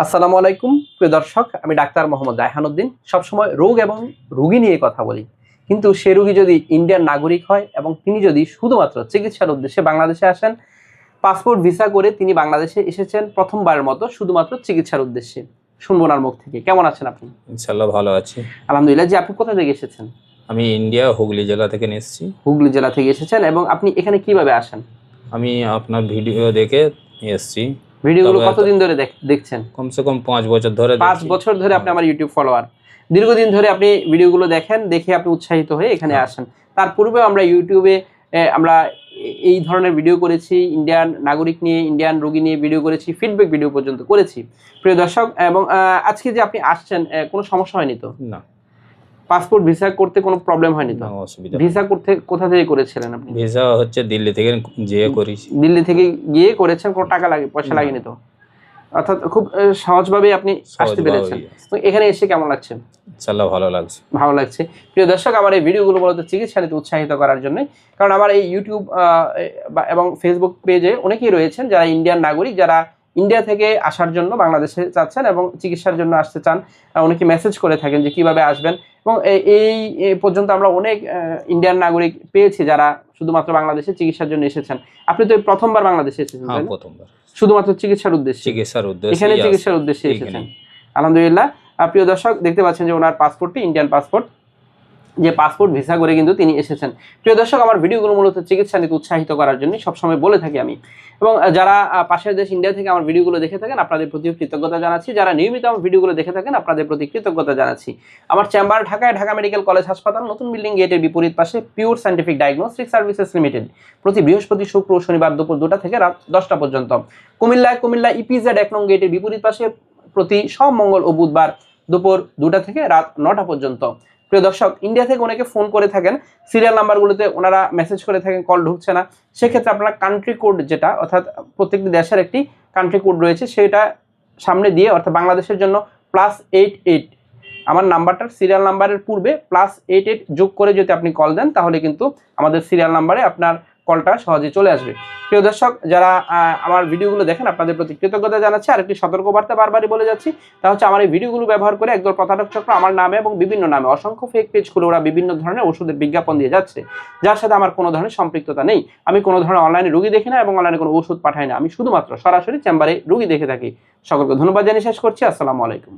আসসালামু আলাইকুম প্রিয় দর্শক আমি ডাক্তার মোহাম্মদ রায়হানুদ্দিন সবসময় রোগ এবং রোগী নিয়ে কথা বলি। কিন্তু সে রোগী যদি ইন্ডিয়ান নাগরিক হয় এবং তিনি যদি শুধুমাত্র চিকিৎসার উদ্দেশ্যে বাংলাদেশে আসেন পাসপোর্ট ভিসা করে তিনি বাংলাদেশে এসেছেন প্রথমবারের মতো শুধুমাত্র চিকিৎসার উদ্দেশ্যে। শুনব ওনার মুখ থেকে। কেমন আছেন আপনি? ইনশাল্লাহ ভালো আছি। আলহামদুলিল্লাহ। যে আপনি কোথা থেকে এসেছেন? আমি ইন্ডিয়া হুগলি জেলা থেকে এসেছি। হুগলি জেলা থেকে এসেছেন এবং আপনি এখানে কীভাবে আসেন? আমি আপনার ভিডিও দেখে এসেছি। ভিডিওগুলো কতদিন ধরে দেখ- দেখছেন? কমসে কম পাঁচ বছর ধরে পাঁচ বছর ধরে আপনি আমার ইউটিউব ফলোয়ার দীর্ঘদিন ধরে আপনি ভিডিওগুলো দেখেন দেখে আপনি উৎসাহিত হয়ে এখানে হ্যাঁ। আসেন। তার পূর্বে আমরা ইউটিউবে আমরা এই ধরনের ভিডিও করেছি ইন্ডিয়ান নাগরিক নিয়ে ইন্ডিয়ান রোগী নিয়ে ভিডিও করেছি ফিডব্যাক ভিডিও পর্যন্ত করেছি। প্রিয় দর্শক এবং আজকে যে আপনি আসছেন কোনো সমস্যা হয়নি তো? না। পাসপোর্ট ভিসা করতে কোনো প্রবলেম হয়নি তো? অসুবিধা ভিসা করতে কোথা থেকে করেছিলেন আপনি? ভিসা হচ্ছে দিল্লি থেকে যেয়ে করেছি। দিল্লি থেকে গিয়ে করেছেন কোনো টাকা লাগে পয়সা লাগেনি তো? অর্থাৎ খুব সহজভাবে আপনি আসতে পেরেছেন। এখানে এসে কেমন লাগছে? ইনশাল্লাহ ভালো লাগছে। ভালো লাগছে। প্রিয় দর্শক আমার এই ভিডিওগুলো মূলত চিকিৎসা নিতে উৎসাহিত করার জন্য কারণ আমার এই ইউটিউব এবং ফেসবুক পেজে অনেকেই রয়েছেন যারা ইন্ডিয়ান নাগরিক যারা ইন্ডিয়া থেকে আসার জন্য বাংলাদেশে চাচ্ছেন এবং চিকিৎসার জন্য আসতে চান। অনেকে মেসেজ করে থাকেন যে কীভাবে আসবেন? এবং এই পর্যন্ত আমরা অনেক ইন্ডিয়ান নাগরিক পেয়েছি যারা শুধুমাত্র বাংলাদেশে চিকিৎসার জন্য এসেছেন। আপনি তো প্রথমবার বাংলাদেশে এসেছেন হ্যাঁ? প্রথমবার। শুধুমাত্র চিকিৎসার উদ্দেশ্যে? চিকিৎসার উদ্দেশ্যে এখানে চিকিৎসার উদ্দেশ্যে এসেছেন। আলহামদুলিল্লাহ। প্রিয় দর্শক দেখতে পাচ্ছেন যে ওনার পাসপোর্টটি ইন্ডিয়ান পাসপোর্ট যে পাসপোর্ট, ভিসা করে কিন্তু তিনি এসেছেন। প্রিয় দর্শক, আমার ভিডিওগুলো মূলত চিকিৎসা নিতে উৎসাহিত করার জন্য সবসময় বলে থাকি আমি। এবং যারা পাশের দেশ ইন্ডিয়া থেকে আমার ভিডিওগুলো দেখে থাকেন, আপনাদের প্রতি কৃতজ্ঞতা জানাচ্ছি। যারা নিয়মিত আমার ভিডিওগুলো দেখে থাকেন, আপনাদের প্রতি কৃতজ্ঞতা জানাচ্ছি। আমার চেম্বার ঢাকায় ঢাকা মেডিকেল কলেজ হাসপাতাল, নতুন বিল্ডিং গেটের বিপরীত পাশে pure scientific diagnostic services limited. প্রতি বৃহস্পতি, শুক্র শনিবার দুপুর দুটা থেকে রাত দশটা পর্যন্ত। কুমিল্লায় কুমিল্লা ইপিজেড এক নং গেটের বিপরীত পাশে প্রতি সব মঙ্গল ও বুধবার দুপুর দুটা থেকে রাত নটা পর্যন্ত। প্রিয় দর্শক ইন্ডিয়া থেকে অনেকে ফোন করে থাকেন সিরিয়াল নাম্বারগুলোতে ওনারা মেসেজ করে থাকেন কল ঢুকছে না। সেক্ষেত্রে আপনারা কান্ট্রি কোড যেটা, অর্থাৎ প্রত্যেকটি দেশের একটি কান্ট্রি কোড রয়েছে, সেটা সামনে দিয়ে, অর্থাৎ বাংলাদেশের জন্য প্লাস এইট এইট আমার নাম্বারটার সিরিয়াল নাম্বারের পূর্বে প্লাস এইট এইট যোগ করে যদি আপনি কল দেন, তাহলে কিন্তু আমাদের সিরিয়াল নাম্বারে আপনার কলটা সহজে চলে আসবে। প্রিয় দর্শক, যারা আমার ভিডিওগুলো দেখেন, আপনাদের প্রতি কৃতজ্ঞতা জানাচ্ছি। আর একটি সতর্কবার্তা বারবারই বলে যাচ্ছি। তা হচ্ছে, আমার এই ভিডিওগুলো ব্যবহার করে একদল প্রতারক চক্র আমার নামে এবং বিভিন্ন নামে, অসংখ্য ফেক পেজ খুলে ওরা বিভিন্ন ধরনের ওষুধের বিজ্ঞাপন দিয়ে যাচ্ছে। যার সাথে আমার কোনো ধরনের সম্পৃক্ততা নেই। আমি কোনো ধরনের অনলাইনে রুগী দেখি না এবং অনলাইনে কোনো ওষুধ পাঠাই না। আমি শুধুমাত্র সরাসরি চেম্বারে রুগী দেখে থাকি। সকলকে ধন্যবাদ জানিয়ে শেষ করছি। আসসালামু আলাইকুম।